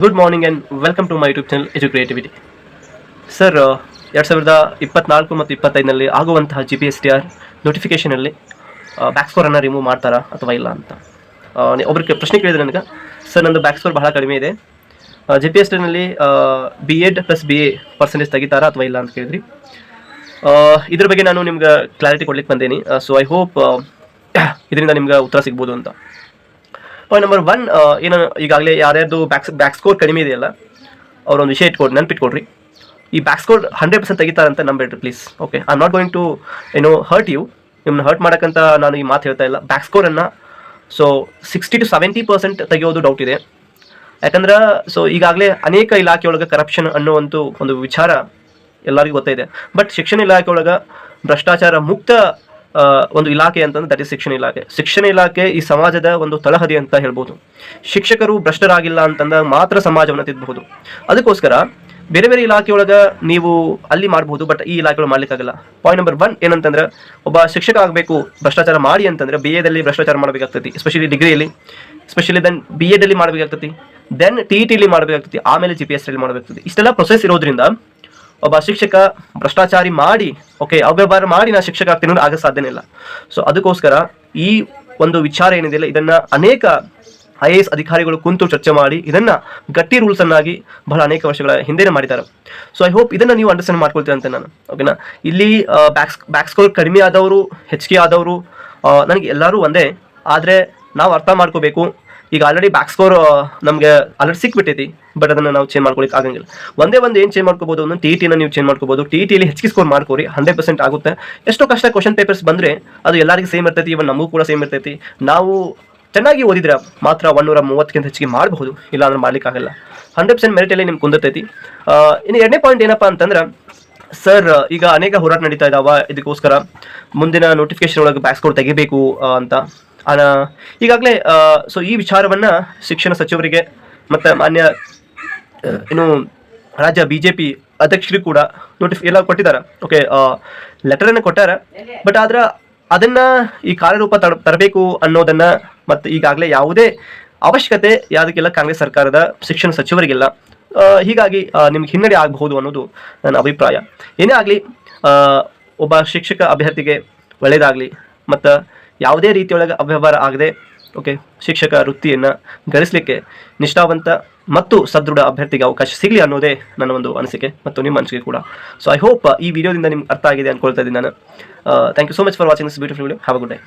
Good morning and welcome to my YouTube channel edu creativity sir ಎರಡು ಸಾವಿರದ ಇಪ್ಪತ್ನಾಲ್ಕು ಮತ್ತು ಇಪ್ಪತ್ತೈದನಲ್ಲಿ ಆಗುವಂತಹ G P S T R ನೋಟಿಫಿಕೇಷನಲ್ಲಿ back ಸ್ಕೋರನ್ನು ರಿಮೂವ್ ಮಾಡ್ತಾರಾ ಅಥವಾ ಇಲ್ಲ ಅಂತ? ಒಬ್ಬರಿಗೆ ನಿ- ಒಬ್ರಿಗೆ ಪ್ರಶ್ನೆ ಕೇಳಿದ್ರೆ ನನಗೆ. ಸರ್ ನಂದು ಬ್ಯಾಕ್ ಸ್ಕೋರ್ ಬಹಳ ಕಡಿಮೆ ಇದೆ. G P S ಟಿನಲ್ಲಿ B Ed plus B A percentage ತೆಗಿತಾರಾ ಅಥವಾ ಇಲ್ಲ ಅಂತ ಕೇಳಿದ್ರಿ. ಆ, ಇದ್ರ ಬಗ್ಗೆ ನಾನು ನಿಮ್ಗೆ ಕ್ಲಾರಿಟಿ ಕೊಡ್ಲಿಕ್ಕೆ ಬಂದೇನಿ. ಸೊ ಐ ಹೋಪ್ ಇದರಿಂದ ನಿಮ್ಗೆ ಉತ್ತರ ಸಿಗ್ಬೋದು ಅಂತ. ಪಾಯಿಂಟ್ ನಂಬರ್ ಒನ್ ಏನು ಈಗಾಗಲೇ ಯಾರ್ಯಾರ್ದು ಬ್ಯಾಕ್ ಬ್ಯಾಕ್ ಸ್ಕೋರ್ ಕಡಿಮೆ ಇದೆಯಲ್ಲ ಅವರೊಂದು ವಿಷಯ ಇಟ್ಕೊಡಿ, ನೆನ್ಪಿಟ್ಕೊಡ್ರಿ. ಈ ಬ್ಯಾಕ್ ಸ್ಕೋರ್ ಹಂಡ್ರೆಡ್ ಪರ್ಸೆಂಟ್ ತೆಗಿತಾರಂತ ನಂಬೇಡ್ರಿ please okay I not going to ಏನೋ ಹರ್ಟ್ ಯು ನಿಮ್ಮನ್ನ ಹರ್ಟ್ ಮಾಡೋಕ್ಕಂತ ನಾನು ಈ ಮಾತು ಹೇಳ್ತಾ ಇಲ್ಲ. ಬ್ಯಾಕ್ ಸ್ಕೋರನ್ನು so sixty to seventy percent ತೆಗೆಯೋದು ಡೌಟ್ ಇದೆ. ಯಾಕಂದ್ರೆ ಸೊ ಈಗಾಗಲೇ ಅನೇಕ ಇಲಾಖೆಯೊಳಗೆ ಕರಪ್ಷನ್ ಅನ್ನುವಂಥ ಒಂದು ವಿಚಾರ ಎಲ್ಲರಿಗೂ ಗೊತ್ತಿದೆ ಬಟ್ ಶಿಕ್ಷಣ ಇಲಾಖೆಯೊಳಗೆ ಭ್ರಷ್ಟಾಚಾರ ಮುಕ್ತ ಒಂದು ಇಲಾಖೆ ಅಂತಂದ್ರೆ ದಟ್ ಇಸ್ ಶಿಕ್ಷಣ ಇಲಾಖೆ. ಶಿಕ್ಷಣ ಇಲಾಖೆ ಈ ಸಮಾಜದ ಒಂದು ತಳಹದಿ ಅಂತ ಹೇಳ್ಬೋದು. ಶಿಕ್ಷಕರು ಭ್ರಷ್ಟರಾಗಿಲ್ಲ ಅಂತಂದಾಗ ಮಾತ್ರ ಸಮಾಜವನ್ನು ತಿದ್ದಬಹುದು ಅದಕ್ಕೋಸ್ಕರ ಬೇರೆ ಬೇರೆ ಇಲಾಖೆ ಒಳಗೆ ನೀವು ಅಲ್ಲಿ ಮಾಡಬಹುದು ಬಟ್ ಈ ಇಲಾಖೆಗಳು ಮಾಡ್ಲಿಕ್ಕಾಗಲ್ಲ. ಪಾಯಿಂಟ್ ನಂಬರ್ ಒನ್ ಏನಂತಂದ್ರೆ, ಒಬ್ಬ ಶಿಕ್ಷಕ ಆಗಬೇಕು, ಭ್ರಷ್ಟಾಚಾರ ಮಾಡಿ ಅಂತಂದ್ರೆ ಬಿ ಎದಲ್ಲಿ ಭ್ರಷ್ಟಾಚಾರ ಮಾಡಬೇಕಾಗ್ತದೆ ಎಸ್ಪೆಷಲಿ ಡಿಗ್ರಿಯಲ್ಲಿ ಸ್ಪೆಷಲಿ ದೆನ್ ಬಿ ಎಡ್ ಅಲ್ಲಿ ಮಾಡಬೇಕಾಗ್ತದೆ ದೆನ್ ಟಿ ಟಿಲಿ ಮಾಡಬೇಕಾಗ್ತದೆ ಆಮೇಲೆ ಜಿ ಪಿ ಎಸ್ ಅಲ್ಲಿ ಮಾಡಬೇಕಾಗ್ತದೆ ಇಷ್ಟೆಲ್ಲ ಪ್ರೊಸೆಸ್ ಇರೋದ್ರಿಂದ ಒಬ್ಬ ಶಿಕ್ಷಕ ಭ್ರಷ್ಟಾಚಾರಿ ಮಾಡಿ ಓಕೆ ಅವ್ಯವಹಾರ ಮಾಡಿ ನಾ ಶಿಕ್ಷಕ ಆಗ್ತೀನಿ ಅಂದ್ರೆ ಆಗ ಸಾಧ್ಯನೇ ಇಲ್ಲ. ಸೊ ಅದಕ್ಕೋಸ್ಕರ ಈ ಒಂದು ವಿಚಾರ ಏನಿದೆಯಲ್ಲ ಇದನ್ನ ಅನೇಕ ಐ ಎ ಎಸ್ ಅಧಿಕಾರಿಗಳು ಕುಂತು ಚರ್ಚೆ ಮಾಡಿ, ಇದನ್ನ ಗಟ್ಟಿ ರೂಲ್ಸ್ ಅನ್ನಾಗಿ ಬಹಳ ಅನೇಕ ವರ್ಷಗಳ ಹಿಂದೆನೇ ಮಾಡಿದ್ದಾರೆ. ಸೊ ಐ ಹೋಪ್ ಇದನ್ನ ನೀವು ಅಂಡರ್ಸ್ಟ್ಯಾಂಡ್ ಮಾಡ್ಕೊಳ್ತೀರ ಅಂತ ನಾನು ಓಕೆನಾ ಇಲ್ಲಿ ಬ್ಯಾಕ್ಸ್ ಬ್ಯಾಕ್ ಸ್ಕೋರ್ ಕಡಿಮೆ ಆದವರು ಹೆಚ್ಚಿಗೆ ಆದವರು ನನಗೆ ಎಲ್ಲರೂ ಒಂದೇ, ಆದರೆ ನಾವು ಅರ್ಥ ಮಾಡ್ಕೋಬೇಕು ಈಗ ಆಲ್ರೆಡಿ ಬ್ಯಾಕ್ ಸ್ಕೋರ್ ನಮಗೆ ಆಲ್ರೆಡಿ ಸಿಕ್ಬಿಟ್ಟೈತಿ ಬಟ್ ಅದನ್ನು ನಾವು ಚೇಂಜ್ ಮಾಡ್ಕೊಳಿಕ್ಕೆ ಆಗಂಗಿಲ್ಲ. ಒಂದೇ ಒಂದು ಏನು ಚೇಂಜ್ ಮಾಡ್ಕೋಬಹುದು ಒಂದು ಟಿ ಟಿನ ನೀವು ಚೇಂಜ್ ಮಾಡ್ಕೋಬಹುದು ಟಿ ಟಿಲಿ ಹೆಚ್ಚಿಗೆ ಸ್ಕೋರ್ ಮಾಡ್ಕೋರಿ ಹಂಡ್ರೆಡ್ ಪರ್ಸೆಂಟ್ ಆಗುತ್ತೆ. ಎಷ್ಟೋ ಕಷ್ಟ ಕ್ವಶನ್ ಪೇಪರ್ಸ್ ಬಂದರೆ ಅದು ಎಲ್ಲರಿಗೂ ಸೇಮ್ ಇರ್ತೈತಿ ಇವನ್ ನಮಗೂ ಕೂಡ ಸೇಮ್ ಇರ್ತೈತಿ. ನಾವು ಚೆನ್ನಾಗಿ ಓದಿದ್ರೆ ಮಾತ್ರ ಒನ್ನೂರ ಮೂವತ್ತಕ್ಕಿಂತ ಹೆಚ್ಚಿಗೆ ಮಾಡಬಹುದು ಇಲ್ಲ ಅಂದ್ರೆ ಮಾಡ್ಲಿಕ್ಕಾಗಲ್ಲ ಹಂಡ್ರೆಡ್ ಪರ್ಸೆಂಟ್ ಮೆರಿಟಲ್ಲಿ ನಿಮ್ಗೆ ಕುಂದಿರ್ತೈತಿ. ಇನ್ನು ಎರಡನೇ ಪಾಯಿಂಟ್ ಏನಪ್ಪ ಅಂತಂದ್ರೆ ಸರ್ ಈಗ ಅನೇಕ ಹೋರಾಟ ನಡೀತಾ ಇದಾವ, ಇದಕ್ಕೋಸ್ಕರ ಮುಂದಿನ ನೋಟಿಫಿಕೇಶನ್ ಒಳಗೆ ಬ್ಯಾಕ್ ಸ್ಕೋರ್ ತೆಗಿಬೇಕು ಅಂತ. ಈಗಾಗಲೇ ಸೊ ಈ ವಿಚಾರವನ್ನ ಶಿಕ್ಷಣ ಸಚಿವರಿಗೆ ಮತ್ತೆ ಮಾನ್ಯ ಏನು ರಾಜ್ಯ ಬಿ ಜೆ ಪಿ ಅಧ್ಯಕ್ಷರಿಗೆ ಕೂಡ ನೋಟಿಫ್ ಎಲ್ಲ ಕೊಟ್ಟಿದ್ದಾರೆ ಓಕೆ ಲೆಟರನ್ನು ಕೊಟ್ಟಾರ. ಬಟ್ ಆದ್ರೆ ಅದನ್ನ ಈ ಕಾರ್ಯರೂಪ ತರ ತರಬೇಕು ಅನ್ನೋದನ್ನ ಮತ್ತೆ ಈಗಾಗಲೇ ಯಾವುದೇ ಅವಶ್ಯಕತೆ ಯಾವುದಕ್ಕೆಲ್ಲ ಕಾಂಗ್ರೆಸ್ ಸರ್ಕಾರದ ಶಿಕ್ಷಣ ಸಚಿವರಿಗೆಲ್ಲ ಹೀಗಾಗಿ ನಿಮ್ಗೆ ಹಿನ್ನಡೆ ಆಗಬಹುದು ಅನ್ನೋದು ನನ್ನ ಅಭಿಪ್ರಾಯ. ಏನೇ ಆಗಲಿ ಒಬ್ಬ ಶಿಕ್ಷಕ ಅಭ್ಯರ್ಥಿಗೆ ಒಳ್ಳೆಯದಾಗಲಿ ಮತ್ತು ಯಾವುದೇ ರೀತಿಯೊಳಗೆ ಅವ್ಯವಹಾರ ಆಗದೆ ಓಕೆ ಶಿಕ್ಷಕ ವೃತ್ತಿಯನ್ನು ಗಳಿಸಲಿಕ್ಕೆ ನಿಷ್ಠಾವಂತ ಮತ್ತು ಸದೃಢ ಅಭ್ಯರ್ಥಿಗೆ ಅವಕಾಶ ಸಿಗಲಿ ಅನ್ನೋದೇ ನನ್ನ ಒಂದು ಅನಿಸಿಕೆ ಮತ್ತು ನಿಮ್ಮ ಅನಿಸಿಕೆ ಕೂಡ. ಸೊ ಐ ಹೋಪ್ ಈ ವಿಡಿಯೋದಿಂದ ನಿಮ್ಗೆ ಅರ್ಥ ಆಗಿದೆ ಅನ್ಕೊಳ್ತಾ ಇದ್ದೀನಿ ನಾನು. Thank you so much for watching this beautiful video have a good day